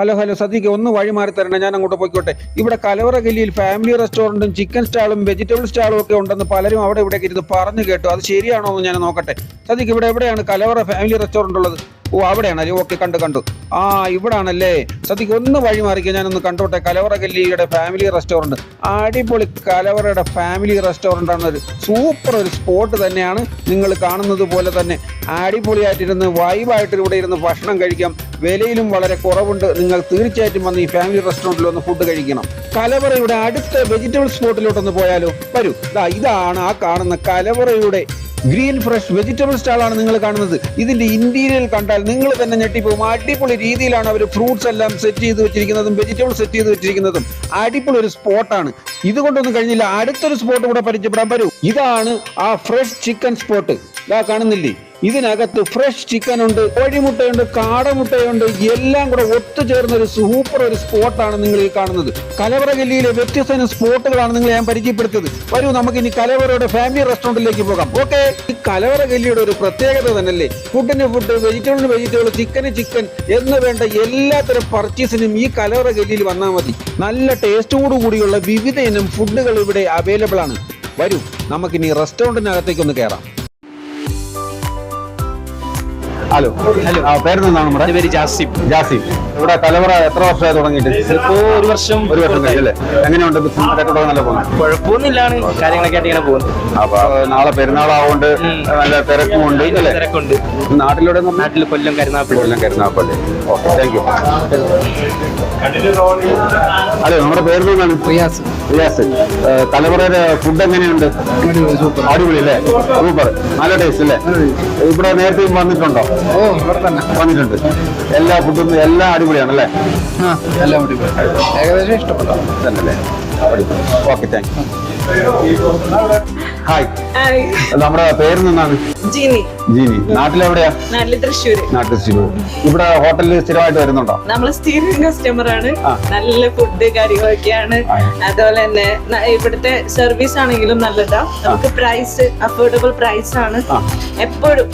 Hello hello സദ്യക്ക് ഒന്ന് വഴി മാറി തരണം. ഞാൻ അങ്ങോട്ട് പോയിക്കോട്ടെ. ഇവിടെ കലവറ ഗലിയിൽ ഫാമിലി റെസ്റ്റോറന്റും ചിക്കൻ സ്റ്റാളും വെജിറ്റബിൾ സ്റ്റാളും ഒക്കെ ഉണ്ടെന്ന് പലരും അവിടെ ഇവിടെ ഇരുന്ന് പറഞ്ഞു കേട്ടു. അത് ശരിയാണോ എന്ന് ഞാൻ നോക്കട്ടെ. സദ്യക്ക് ഇവിടെ എവിടെയാണ് കലവറ ഫാമിലി റെസ്റ്റോറന്റ് ഉള്ളത്? ഓ അവിടെയാണല്ലേ ഓക്കെ കണ്ടു കണ്ടു. ആ ഇവിടാണല്ലേ. സത്യക്ക് ഒന്ന് വഴി മാറിക്കാൻ ഞാനൊന്ന് കണ്ടോട്ടെ. കലവറ കല്ലിയുടെ ഫാമിലി റെസ്റ്റോറന്റ് അടിപൊളി കലവറയുടെ ഫാമിലി റെസ്റ്റോറന്റ് ആണ്. ഒരു സൂപ്പർ ഒരു സ്പോട്ട് തന്നെയാണ് നിങ്ങൾ കാണുന്നത് പോലെ തന്നെ. അടിപൊളിയായിട്ടിരുന്ന് വൈബായിട്ട് ഇവിടെ ഇരുന്ന് ഭക്ഷണം കഴിക്കാം. വിലയിലും വളരെ കുറവുണ്ട്. നിങ്ങൾ തീർച്ചയായിട്ടും വന്ന് ഈ ഫാമിലി റെസ്റ്റോറന്റിൽ ഒന്ന് ഫുഡ് കഴിക്കണം. കലവറയുടെ അടുത്ത വെജിറ്റബിൾ സ്പോട്ടിലോട്ടൊന്ന് പോയാലോ? വരൂ. ഇതാണ് ആ കാണുന്ന കലവറയുടെ ഗ്രീൻ ഫ്രഷ് വെജിറ്റബിൾ സ്റ്റാളാണ് നിങ്ങൾ കാണുന്നത്. ഇതിന്റെ ഇന്റീരിയർ കണ്ടാൽ നിങ്ങൾ തന്നെ ഞെട്ടിപ്പോകും അടിപൊളി രീതിയിലാണ് അവർ ഫ്രൂട്ട്സ് എല്ലാം സെറ്റ് ചെയ്ത് വെച്ചിരിക്കുന്നതും വെജിറ്റബിൾ സെറ്റ് ചെയ്ത് വെച്ചിരിക്കുന്നതും. അടിപൊളി ഒരു സ്പോട്ടാണ് ഇതുകൊണ്ടൊന്നും കഴിഞ്ഞില്ല. അടുത്തൊരു സ്പോട്ട് കൂടെ പരിചയപ്പെടാൻ വരൂ. ഇതാണ് ആ ഫ്രഷ് ചിക്കൻ സ്പോട്ട് ഇതാ കാണുന്നില്ലേ? ഇതിനകത്ത് ഫ്രഷ് ചിക്കൻ ഉണ്ട് കോഴിമുട്ടയുണ്ട് കാടമുട്ടയുണ്ട് എല്ലാം കൂടെ ഒത്തുചേർന്ന ഒരു സൂപ്പർ ഒരു സ്പോട്ടാണ് നിങ്ങൾ ഈ കാണുന്നത്. കലവറ ജില്ലയിലെ വ്യത്യസ്ത സ്പോട്ടുകളാണ് നിങ്ങൾ ഞാൻ പരിചയപ്പെടുത്തിയത്. വരൂ നമുക്ക് ഇനി കലവറയുടെ ഫാമിലി റെസ്റ്റോറന്റിലേക്ക് പോകാം. ഓക്കെ? ഈ കലവറ ഗല്ലിയുടെ ഒരു പ്രത്യേകത തന്നെയല്ലേ? ഫുഡിന് ഫുഡ് വെജിറ്റബിളിന് വെജിറ്റബിൾ ചിക്കന് ചിക്കൻ എന്ന് വേണ്ട എല്ലാത്തരം പർച്ചേസിനും ഈ കലവറ ഗല്ലിയിൽ വന്നാൽ മതി. നല്ല ടേസ്റ്റോടു കൂടിയുള്ള വിവിധ ഇനം ഫുഡുകൾ ഇവിടെ അവൈലബിൾ ആണ്. വരൂ നമുക്കിനി റെസ്റ്റോറന്റിനകത്തേക്ക് ഒന്ന് കയറാം ഹലോ. ഹലോ. ആ പേരെന്താണ് നമ്മുടെ? പേര് ജാസിം. ജാസിം. ഇവിടെ കലവറ എത്ര വർഷമായി തുടങ്ങിയിട്ട്? ഇപ്പോ ഒരു വർഷം ഒരു വർഷം കഴിഞ്ഞു അല്ലേ? എങ്ങനെയുണ്ട് ബിസിനസ് കച്ചവടം നല്ല പോകുന്നത് കുഴപ്പമൊന്നുമില്ലാണ് കാര്യങ്ങളൊക്കെ ആയിട്ട് ഇങ്ങനെ പോകുന്നു. അപ്പൊ നാളെ പെരുന്നാളാവുകൊണ്ട് നല്ല തിരക്കും ഉണ്ട് അല്ലേ? തിരക്കുണ്ട്. നാട്ടിലൂടെ നാട്ടിൽ Kollam Karunagappally Kollam Karunagappally okay thank you hello നമ്മുടെ പേര് എന്താണ് റിയാസ്. റിയാസ്. തലമുറയുടെ ഫുഡ് എങ്ങനെയുണ്ട്? അടിപൊളി അല്ലേ സൂപ്പർ. നല്ല ടേസ്റ്റ് അല്ലേ? ഇവിടെ നേരത്തെ വന്നിട്ടുണ്ടോ? ഓ ഇവിടെ തന്നെ. വന്നിട്ടുണ്ട്. എല്ലാ ഫുഡും എല്ലാം അടിപൊളിയാണ് അല്ലേ ഏകദേശം എല്ലാം തന്നെ ഏകദേശം ഇഷ്ടപ്പെട്ടു. തന്നല്ലേ ഓക്കെ താങ്ക് യു ഹായ്. നമ്മുടെ പേര് നിന്നാണ്? ജിനി. ജീനി. നാട്ടിലെവിടെയാ? നാട്ടിൽ തൃശ്ശൂര്. നാട്ടിൽ സ്ഥിരം ഇവിടെ ഹോട്ടലിൽ സ്ഥിരമായിട്ട് വരുന്നുണ്ടോ? നമ്മൾ സ്ഥിരം കസ്റ്റമർ ആണ്. നല്ല ഫുഡ് കാര്യങ്ങളൊക്കെയാണ്. അതുപോലെ തന്നെ ഇവിടുത്തെ സർവീസ് ആണെങ്കിലും നല്ലതാ. നമുക്ക് പ്രൈസ് അഫോർഡബിൾ പ്രൈസ് ആണ്. എപ്പോഴും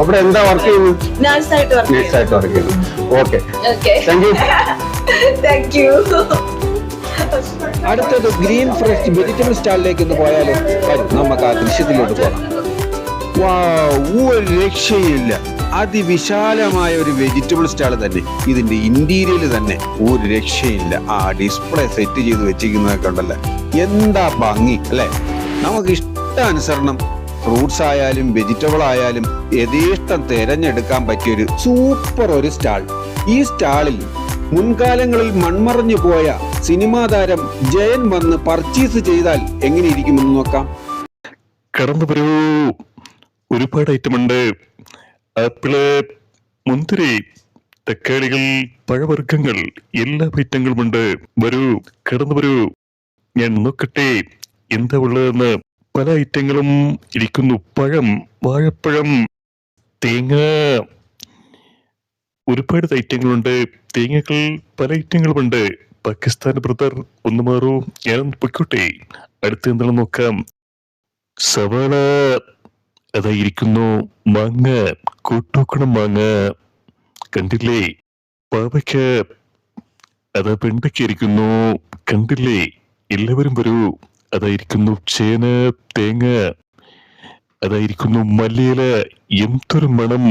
അവിടെ എന്താ വർക്ക് ചെയ്യുന്നത്? നഴ്സായിട്ട് വർക്ക് ചെയ്യുന്നു. Okay okay thank you thank you അടുത്തത് ഗ്രീൻ ഫ്രഷ് വെജിറ്റബിൾ സ്റ്റാളിലേക്ക് ഒന്ന് പോയാലോ? വരും നമുക്ക് ആ ദൃശ്യത്തിലോട്ട് പോകാം. വാ ഒരു രക്ഷയില്ല. അതിവിശാലമായ ഒരു വെജിറ്റബിൾ സ്റ്റാൾ തന്നെ. ഇതിന്റെ ഇന്റീരിയൽ തന്നെ ഒരു രക്ഷയില്ല. ആ ഡിസ്പ്ലേ സെറ്റ് ചെയ്ത് വെച്ചിരിക്കുന്നതൊക്കെ ഉണ്ടല്ലേ? എന്താ ഭംഗി അല്ലെ? നമുക്ക് ഇഷ്ടാനുസരണം ഫ്രൂട്ട്സ് ആയാലും വെജിറ്റബിൾ ആയാലും യഥേഷ്ടം തിരഞ്ഞെടുക്കാൻ പറ്റിയ ഒരു സൂപ്പർ ഒരു സ്റ്റാൾ. ഈ സ്റ്റാളിൽ മുൻകാലങ്ങളിൽ മൺമറഞ്ഞു പോയ സിനിമാ താരം ജയൻ വന്ന് പർച്ചേസ് ചെയ്താൽ എങ്ങനെയിരിക്കുമെന്ന് നോക്കാം. കടന്നു പറയൂ ഒരുപാട് ഐറ്റം ഉണ്ട്. ആപ്പിൾ മുന്തിരി തക്കാളികൾ പഴവർഗങ്ങൾ എല്ലാ ഐറ്റങ്ങളുമുണ്ട് വരൂ കടന്നു വരൂ ഞാൻ നോക്കട്ടെ എന്താ ഉള്ളതെന്ന്. പല ഐറ്റങ്ങളും ഇരിക്കുന്നു. പഴം വാഴപ്പഴം തേങ്ങ. ഒരുപാട് ഐറ്റങ്ങളുണ്ട് തേങ്ങകൾ പല ഐറ്റങ്ങളുമുണ്ട് പാകിസ്ഥാൻ ബ്രദർ ഒന്ന് മാറൂ. ഞാൻ പൊയ്ക്കോട്ടെ. അടുത്ത് എന്താണെന്ന് നോക്കാം. സവാള അതായിരിക്കുന്നു മാങ്ങ. കൂട്ടൂക്കണം മാങ്ങ. കണ്ടില്ലേ? പാവയ്ക്ക അതാ പെണ്ടയ്ക്കായിരിക്കുന്നു കണ്ടില്ലേ? എല്ലാവരും വരൂ. അതായിരിക്കുന്നു ചേന തേങ്ങ. അതായിരിക്കുന്നു മല്ലിയില. എന്തൊരു മണം.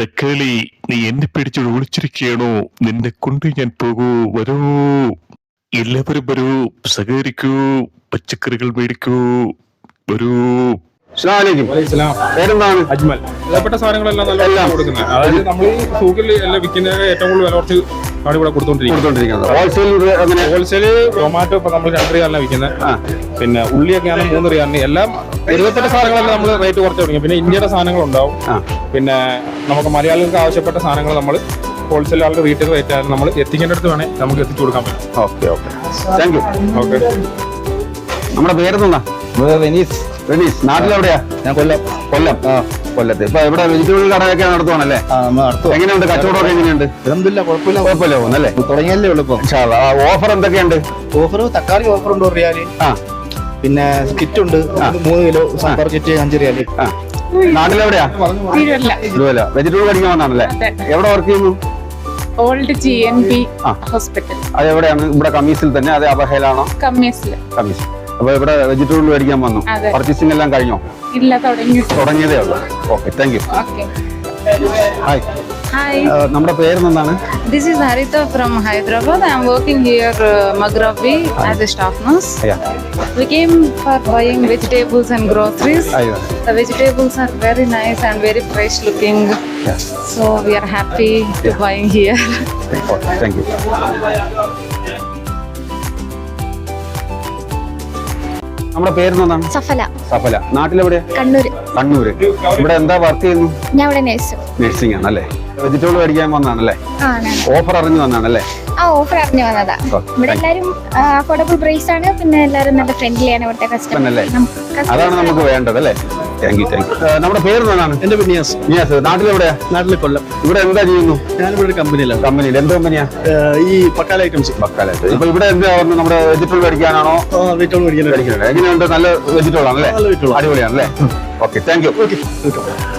തക്കാളി നീ എന്നെ പിടിച്ചു ഒളിച്ചിരിക്കുകയാണോ നിന്നെ കൊണ്ട് ഞാൻ പോകൂ വരൂ. എല്ലാവരും വരൂ. സഹകരിക്കൂ. പച്ചക്കറികൾ മേടിക്കൂ. വരൂ. പേരെന്താണ്? അജ്മൽ. വിലപ്പെട്ട സാധനങ്ങളെല്ലാം നല്ല കൊടുക്കുന്നത്. അതായത് നമ്മൾ ഈ സൂക്കിൽ എല്ലാം വിൽക്കുന്ന ഏറ്റവും കൂടുതൽ വില കുറച്ച് ആണ് ഇവിടെ കൊടുത്തോണ്ടിരിക്കുന്നത് ഹോൾസെയിൽ ടൊമാറ്റോ ഇപ്പൊ നമ്മൾ രണ്ട് റിയാലിനാണ് വിൽക്കുന്നത് പിന്നെ ഉള്ളിയൊക്കെ ആണ് മൂന്ന് റിയാലിന് എല്ലാം ഒരുവിധപ്പെട്ട സാധനങ്ങളെല്ലാം നമ്മൾ റേറ്റ് കുറച്ച് തുടങ്ങി. പിന്നെ ഇന്ത്യയുടെ സാധനങ്ങൾ ഉണ്ടാവും ആ. പിന്നെ നമുക്ക് മലയാളികൾക്ക് ആവശ്യപ്പെട്ട സാധനങ്ങൾ നമ്മൾ ഹോൾസെയിൽ ആളുടെ റീറ്റെയിൽ റേറ്റ് ആയാലും നമ്മൾ എത്തിക്കേണ്ട അടുത്ത് വേണേൽ നമുക്ക് എത്തിച്ചു കൊടുക്കാൻ പറ്റും. Okay okay. Thank you okay. നമ്മുടെ പേരെന്താ വെനീസ് വെനീസ് നാട്ടിലെവിടെയാ? ഞാൻ കൊല്ലം. കൊല്ലം. ആ കൊല്ലത്ത്. ഇപ്പൊ ഇവിടെ വെജിറ്റബിൾ കടയൊക്കെ നടത്തുവാണല്ലേ? എങ്ങനെയുണ്ട്? കച്ചവടമൊക്കെ എങ്ങനെയുണ്ട്? ഇതൊന്നുമില്ല കുഴപ്പമില്ല. കുഴപ്പമില്ല പോകുന്നല്ലേ തുടങ്ങിയല്ലേ ഉള്ളു ഓഫർ എന്തൊക്കെയുണ്ട്? ഓഫർ തക്കാളി ഓഫർ ഉണ്ട് റിയാൽ. ആ. പിന്നെ കിറ്റ് ഉണ്ട് മൂന്ന് കിലോ സാമ്പാർ കിറ്റ് അഞ്ച് റിയാൽ. ആ. നാട്ടിലെവിടെയാ? തിരുവല്ല വെജിറ്റബിൾ കടിക്കാൻ വന്നാണല്ലേ? എവിടെ വർക്ക് ചെയ്യുന്നു? Old G N B hospital അത് എവിടെയാണ് ഇവിടെ കമ്മീസിൽ തന്നെ. അതെ അബഹയിലാണോ കമ്മീസിൽ. കമ്മീസ് അപ്പൊ ഇവിടെ വെജിറ്റബിൾ മേടിക്കാൻ വന്നു. പർച്ചേസിംഗ് എല്ലാം കഴിഞ്ഞോ? ഇല്ല തുടങ്ങിയതേ ഉള്ളു. ഓക്കെ താങ്ക് യു ഹായ് നമ്മുടെ പേരെന്താണ്? This is Haritha from Hyderabad I am working here Magrabi as a staff nurse we came for buying vegetables and groceries the vegetables are very nice and very fresh looking so we are happy to buying here thank you നമ്മുടെ പേര് എന്താണ് സഫല. സഫല. നാട്ടിലെവിടെയാ? കണ്ണൂര്. കണ്ണൂര്. ഇവിടെ എന്താ work ചെയ്യുന്നു? ഞാൻ ഇവിടെ nurse nursing ആണല്ലേ vegetable മേടിക്കാൻ വന്നാണല്ലേ ഓഫർ അറിഞ്ഞു വന്നാണല്ലേ ആ ഓഫർ അറിഞ്ഞു വന്നതാ. ഇവിടെ എല്ലാരും അഫോർഡബിൾ പ്രൈസ് ആണ്. പിന്നെ എല്ലാരും നല്ല ഫ്രണ്ട്ലി ആണ് ഇവിടുത്തെ കസ്റ്റമർ അതാണ് നമുക്ക് വേണ്ടത് അല്ലേ? താങ്ക് യു താങ്ക് യു നമ്മുടെ പേര് എന്താണ് എന്റെ ബിനിയാസ് നിയാസ് നാട്ടിലെവിടെയാ? നാട്ടിൽ കൊല്ലം. ഇവിടെ എന്താ ചെയ്യുന്നു? ഞാനിവിടെ ഒരു കമ്പനിയിലാണ് കമ്പനിയിൽ എന്ത് കമ്പനിയാ? ഈ പക്കാല ഐറ്റംസ്. പക്കാല ഇപ്പൊ ഇവിടെ എന്താ നമ്മുടെ വെജിറ്റബിൾ മേടിക്കാനാണോ? വെജിറ്റബിൾ മേടിക്കാൻ എങ്ങനെയുണ്ട്? നല്ല വെജിറ്റബിൾ ആണല്ലേ. അടിപൊളിയാണല്ലേ? ഓക്കെ താങ്ക് യു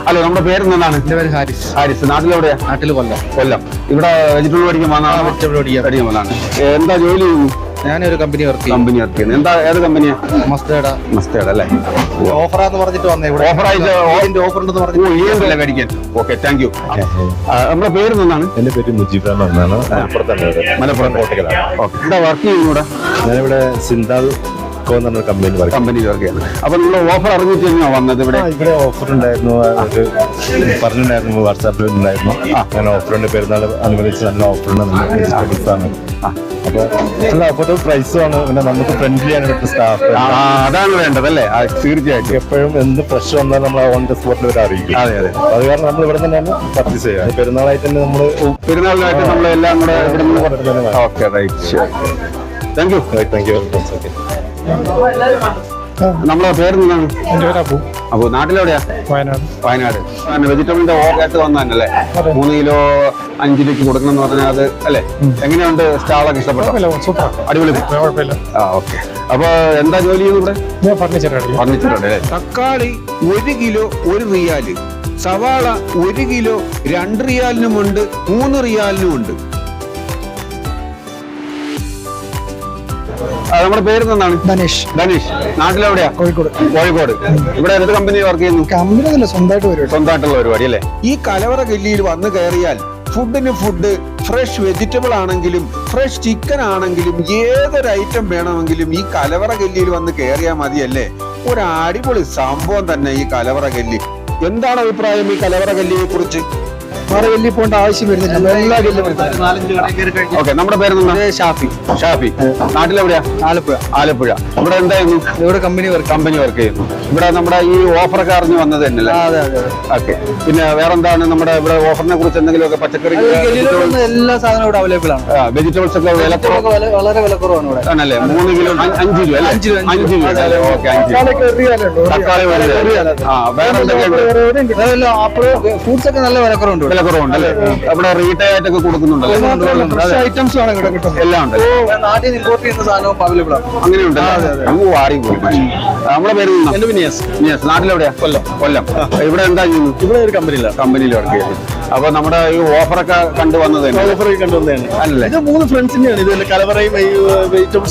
ഹലോ നമ്മുടെ പേര് എന്താണ് എന്റെ പേര് ഹാരിസ്. ഹാരിസ്. നാട്ടിലെവിടെയാ? നാട്ടിൽ കൊല്ലം. കൊല്ലം. ഇവിടെ വെജിറ്റബിൾ മേടിക്കാൻ വന്നാണോ? vegetable മേടിക്കാൻ. മേടിക്കാൻ വന്നാണ്. എന്താ ജോലി ചെയ്യുന്നു? ഞാനൊരു കമ്പനി വർക്ക് ചെയ്യും കമ്പനി വർക്ക് ചെയ്യുന്നത് എന്താ ഏത് കമ്പനിയാ മസ്റ്റേഡ മസ്റ്റേഡ് അല്ലേ? ഓഫർ എന്ന് പറഞ്ഞിട്ട് വന്നേ ഇവിടെ. ഓഫർ ആയിട്ട് ഓഫർ ഉണ്ടെന്ന് ഓ പറഞ്ഞു മേടിക്കാൻ ഓക്കെ താങ്ക് യു നമ്മുടെ പേര് എന്താണ്? എന്റെ പേര് മുജീബ് എന്നാണ് മലപ്പുറത്താണ് മലപ്പുറം കോട്ടക്കലാണ് ഓക്കെ ഇവിടെ വർക്ക് ചെയ്യുന്നൂടെ? ഇവിടെ ഞാനിവിടെ സിന്താൽ പറഞ്ഞ കമ്പനി വർക്ക് കമ്പനിയിൽ വർക്ക് ചെയ്യുന്നത് അപ്പൊ നിങ്ങൾ ഓഫർ അറിഞ്ഞിട്ട് തന്നെയാ വന്നത് ഇവിടെ? ഇവിടെ ഓഫർ ഉണ്ടായിരുന്നു. പറഞ്ഞിട്ടുണ്ടായിരുന്നു വാട്സാപ്പിൽ ഉണ്ടായിരുന്നു. ഞാൻ ഓഫറുണ്ട് പെരുന്നാൾ അനുബന്ധിച്ച് നല്ല ഓഫറുണ്ട് നല്ല വെജിറ്റബിൾസ് ആണ് അപ്പൊ പ്രൈസും ആണ് പിന്നെ നമുക്ക് ഫ്രണ്ട്ലി ആണ് ഇവിടുത്തെ സ്റ്റാഫ് അതാണ് വേണ്ടത് അല്ലേ? തീർച്ചയായിട്ടും. എപ്പോഴും എന്ത് പ്രശ്നം വന്നാലും നമ്മൾ ഓൺ ദ സ്പോട്ടിൽ വരെ അറിയിക്കും. അതെ അതെ. അത് കാരണം നമ്മൾ ഇവിടെ തന്നെയാണ് പർച്ചേസ് ചെയ്യുക. പെരുന്നാളായിട്ട് തന്നെ നമ്മൾ പെരുന്നാളിനായിട്ട് നമ്മളെല്ലാം കൂടെ ഇവിടെ നിന്ന് okay right. Thank you thank you very much okay നമ്മളെ പേര് എന്താണ് അപ്പു നാട്ടിലെവിടെയാ? വയനാട്. വയനാട്. വെജിറ്റബിളിന്റെ ഓഫായിട്ട് വന്നതല്ലേ മൂന്ന് കിലോ അഞ്ച് രൂപയ്ക്ക് കൊടുക്കണം എന്ന് പറഞ്ഞാൽ അത് അല്ലേ? എങ്ങനെയുണ്ട് സ്റ്റാളൊക്കെ ഇഷ്ടപ്പെട്ടോ? അടിപൊളി. ആ ഓക്കെ. അപ്പൊ എന്താ ജോലി ചെയ്യുന്നത് ഇവിടെ? ഞാൻ ഫർണിച്ചർ അടിക്കും ഫർണിച്ചർ അല്ലേ? തക്കാളി ഒരു കിലോ ഒരു റിയാൽ. സവാള ഒരു കിലോ രണ്ട് റിയാലിനുമുണ്ട് മൂന്ന് റിയാലിനുമുണ്ട്. നമ്മുടെ പേര് എന്താണ് ധനേഷ്. ധനേഷ്. നാട്ടിലെവിടെയാ? കോഴിക്കോട്. കോഴിക്കോട്. ഇവിടെ ഏത് കമ്പനി വർക്ക് ചെയ്യുന്നു? കമ്പനി ഒന്നുമില്ല സ്വന്തമായിട്ട് വരും സ്വന്തമായിട്ടുള്ള പരിപാടി അല്ലേ? ഈ കലവറ ഗല്ലിയിൽ വന്ന് കയറിയാൽ ഫുഡിന് ഫുഡ് ഫ്രഷ് വെജിറ്റബിൾ ആണെങ്കിലും ഫ്രഷ് ചിക്കൻ ആണെങ്കിലും ഏതൊരു ഐറ്റം വേണമെങ്കിലും ഈ കലവറ ഗല്ലിയിൽ വന്ന് കയറിയാൽ മതിയല്ലേ? ഒരു അടിപൊളി സംഭവം തന്നെ ഈ കലവറ ഗല്ലി. എന്താണ് അഭിപ്രായം ഈ കലവറ ഗല്ലിയെ കുറിച്ച് വേറെ വലിയ പോകേണ്ട ആവശ്യം വരുന്നില്ല. എല്ലാ ജില്ല നാലഞ്ച് കടയിൽ കയറി കഴിഞ്ഞാൽ ഓക്കെ നമ്മുടെ പേര് ഷാഫി. ഷാഫി. നാട്ടിലെവിടെയാ? ആലപ്പുഴ. ആലപ്പുഴ. ഇവിടെ എന്തായിരുന്നു? ഇവിടെ കമ്പനി വർക്ക് കമ്പനി വർക്ക് ചെയ്യുന്നു. ഇവിടെ നമ്മുടെ ഈ ഓഫറൊക്കെ അറിഞ്ഞു വന്നത് തന്നെയല്ലേ? അതെ അതെ ഓക്കെ പിന്നെ വേറെന്താണ് നമ്മുടെ ഇവിടെ ഓഫറിനെ കുറിച്ച് എന്തെങ്കിലുമൊക്കെ പച്ചക്കറി എല്ലാ സാധനവും ഇവിടെ അവൈലബിൾ ആണ്. വെജിറ്റബിൾസ് ഒക്കെ വില വളരെ വില- വളരെ വിലക്കുറവാണ് ഇവിടെ. ആണല്ലേ? മൂന്ന് കിലോ അഞ്ച് രൂപ അല്ലേ? അഞ്ച് രൂപ, ഓക്കെ അഞ്ച് തക്കാളി വേറെ എന്തൊക്കെയുണ്ട് ഫ്രൂട്ട്സ് ഒക്കെ നല്ല വിലക്കുറവുണ്ട് ഇവിടെ. വില കുറവുണ്ടല്ലേ അവിടെ റീറ്റെയിൽ ആയിട്ടൊക്കെ കൊടുക്കുന്നുണ്ടല്ലേ? ഐറ്റംസ് ആണ് ഇവിടെ കിട്ടുന്നത്. എല്ലാം ഉണ്ട്. നാട്ടിൽ നിന്ന് ഇമ്പോർട്ട് ചെയ്യുന്ന സാധനവും അവൈലബിൾ ആണ്. അങ്ങനെയുണ്ട് നമുക്ക് വാടി പോയി നമ്മളെ പേര്? എന്റെ ബിനിയാസ് നിയാസ്. നാട്ടിലെവിടെയാ? കൊല്ലം. കൊല്ലം. ഇവിടെ എന്താ ചെയ്യുന്നത്? ഇവിടെ ഒരു കമ്പനിയിലാണ് കമ്പനിയിൽ വർക്ക് ചെയ്യുന്നത്. അപ്പൊ നമ്മുടെ ഈ ഓഫറൊക്കെ കണ്ടു വന്നത് തന്നെ ഓഫർ കണ്ടുവന്നതാണ് അല്ലേ ഇത് മൂന്ന് ഫ്രണ്ട്സിന്റെയാണ്. ഇത് കലവറയും വെജിറ്റബിൾ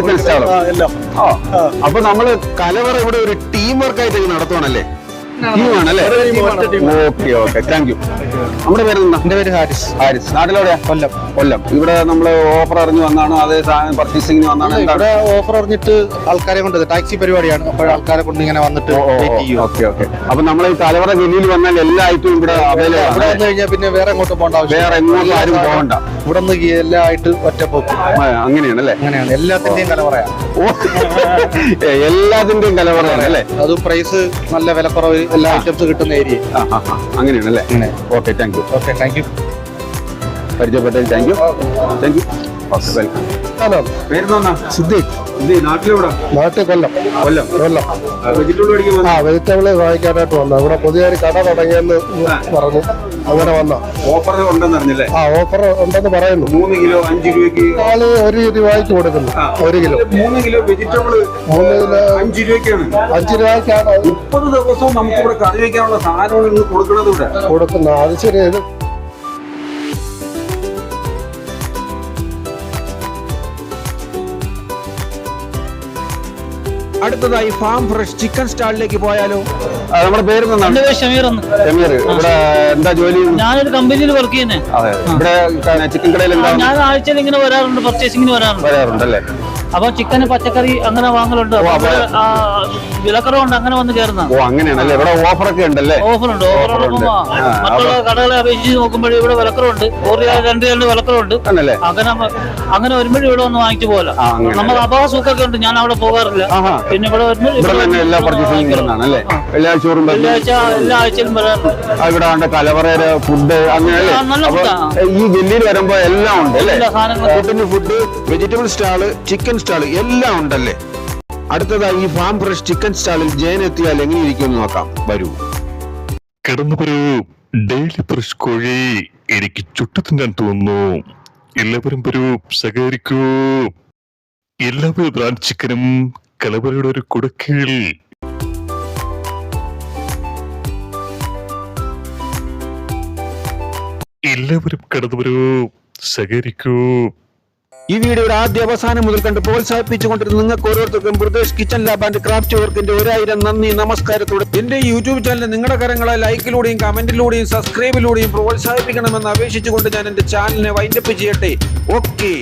ഉം. ആ, എല്ലാം. അപ്പൊ നമ്മൾ കലവറ ഇവിടെ ഒരു ടീം വർക്കായിട്ട് നടത്തുവാണല്ലേ? ടീമാണല്ലേ. ഓക്കെ ഓക്കെ താങ്ക് യു നമ്മുടെ പേര് എന്റെ പേര് ഹാരിസ്. ഹാരിസ്. നാട്ടിലെവിടെയാ? കൊല്ലം. കൊല്ലം. ഇവിടെ നമ്മൾ ഓഫർ അറിഞ്ഞു വന്നാണ് അതേ സാധനം പർച്ചേസിംഗിന് വന്നാണ്. ഇവിടെ ഓഫർ അറിഞ്ഞിട്ട് ആൾക്കാരെ കൊണ്ട് ടാക്സി പരിപാടിയാണ്. അപ്പോൾ ആൾക്കാരെ കൊണ്ട് ഇങ്ങനെ വന്നിട്ട് ഓക്കെ ഓക്കെ. അപ്പൊ നമ്മൾ ഈ തലവറ ഗലിയിൽ വന്നാൽ എല്ലാ ഐറ്റവും ഇവിടെ അവൈലബിൾ ഇവിടെ വന്നു കഴിഞ്ഞാൽ പിന്നെ വേറെ അങ്ങോട്ട് പോകേണ്ട ആവശ്യം വേറെ എങ്ങോട്ടും ആരും പോകണ്ട. ഇവിടെ നിന്ന് എല്ലാം ആയിട്ട് അങ്ങനെയാണല്ലേ? അങ്ങനെയാണ്. എല്ലാത്തിന്റെയും കല പറയാം. ഓ, എല്ലാത്തിന്റെയും കലവറയാണ് അല്ലേ? അത് പ്രൈസ് നല്ല വിലക്കുറവ് എല്ലാ ഐറ്റംസ് കിട്ടുന്ന ഏരിയ അങ്ങനെയാണല്ലേ അങ്ങനെ. Okay thank you okay thank you പരിചയപ്പെട്ടതിൽ thank you thank you welcome പേരുന്നോന്നാ Siddique നാട്ടിലെവിടെ? നാട്ടിൽ കൊല്ലം. കൊല്ലം. കൊല്ലം. വെജിറ്റബിൾ ആ വെജിറ്റബിൾ വാങ്ങിക്കാനായിട്ട് വന്നു. ഇവിടെ പുതിയൊരു കട തുടങ്ങിയെന്ന് പറഞ്ഞു. അങ്ങനെ വന്ന. ഓഫർ ഉണ്ടെന്ന് അറിഞ്ഞല്ലേ? ആ ഓഫർ ഉണ്ടെന്ന് പറയുന്നു. മൂന്ന് കിലോ അഞ്ച് രൂപയ്ക്ക്? ആൾ ഒരു രൂപയ്ക്ക് കൊടുക്കുന്നു. ഒരു കിലോ. മൂന്ന് കിലോ വെജിറ്റബിൾ മൂന്ന് കിലോ അഞ്ച് രൂപയ്ക്കാണ്. അഞ്ച് രൂപയ്ക്കാണ്. മുപ്പത് ദിവസവും നമുക്ക് ഇവിടെ കറി വയ്ക്കാനുള്ള സാധനങ്ങൾ കൊടുക്കുന്നത് ഇവിടെ കൊടുക്കുന്നത് അത് ശരി അടുത്തതായി ഫാം ഫ്രഷ് ചിക്കൻ സ്റ്റാളിലേക്ക് പോയാലോ? നമ്മുടെ പേര് ഷമീർ എന്ന്. ഷമീർ ഇവിടെ എന്താ ജോലി? ഞാനൊരു കമ്പനിയിൽ വർക്ക് ചെയ്യുന്നത് അതെ ഇവിടെ ചിക്കൻ കടയിൽ എന്താ ഞാൻ ആഴ്ചയിൽ ഇങ്ങനെ വരാറുണ്ട് പർച്ചേസിംഗിന് വരാറുണ്ട്. വരാറുണ്ടല്ലേ അപ്പൊ ചിക്കന് പച്ചക്കറി അങ്ങനെ വാങ്ങലുണ്ട്. വിലക്കുറവുണ്ട്. അങ്ങനെ വന്ന് കയറുന്ന ഓ അങ്ങനെയാണല്ലേ? ഇവിടെ ഓഫറൊക്കെ ഉണ്ടല്ലേ? ഓഫറുണ്ട് മറ്റുള്ള കടകളെ അപേക്ഷിച്ച് നോക്കുമ്പോൾ ഇവിടെ വിലക്കുറവുണ്ട്. ഒരു രണ്ട് രണ്ട് വിലക്കുറവുണ്ട്. ആണല്ലേ? അങ്ങനെ അങ്ങനെ വരുമ്പോഴും ഇവിടെ ഒന്ന് വാങ്ങിച്ചു പോലെ നമ്മൾ അപാക സൂക്കൊക്കെ ഉണ്ട് ഞാൻ അവിടെ പോകാറില്ല. പിന്നെ ഇവിടെ വെള്ളിയാഴ്ച എല്ലാ ആഴ്ചയിലും ഇവിടെ കലവറയുടെ ഫുഡ് അങ്ങനെയല്ലേ. ഈ ഗല്ലിയിൽ വരുമ്പോ എല്ലാം ഉണ്ട് അല്ലേ ഫുഡിന് food vegetable stall chicken stall എല്ലാം ഉണ്ടല്ലേ? അടുത്തതായി ഫാം ഫ്രഷ് ചിക്കൻ സ്റ്റാളിൽ ജയൻ എത്തിയാൽ എങ്ങനെ ഇരിക്കും നോക്കാം. വരൂ. കിടന്നു വരൂ. ഡെയിലി ഫ്രഷ് കോഴി. എനിക്ക് ചുട്ടു തിന്നാൻ തോന്നുന്നു. എല്ലാവരും വരൂ. സഹകരിക്കൂ. എല്ലാവരും ബ്രാൻഡ് ചിക്കനും കലവറയുടെ ഒരു കുടക്കീഴിൽ. എല്ലാവരും കടന്നു വരൂ. സഹകരിക്കൂ. ഈ വീഡിയോയുടെ ആദ്യ അവസാനം മുതൽ കണ്ട് പ്രോത്സാഹിപ്പിച്ചുകൊണ്ടിരുന്ന നിങ്ങൾക്ക് ഓരോരുത്തർക്കും brothers kitchen lab and craft വർക്കിന്റെ ഒരായിരം നന്ദി നമസ്കാരത്തോടെ. എന്റെ യൂട്യൂബ് ചാനൽ നിങ്ങളുടെ കരങ്ങളെ ലൈക്കിലൂടെയും കമന്റിലൂടെയും സബ്സ്ക്രൈബിലൂടെയും പ്രോത്സാഹിപ്പിക്കണമെന്ന് അപേക്ഷിച്ചുകൊണ്ട് ഞാൻ എന്റെ ചാനലിനെ വൈൻഡപ്പ് ചെയ്യട്ടെ. ഓക്കെ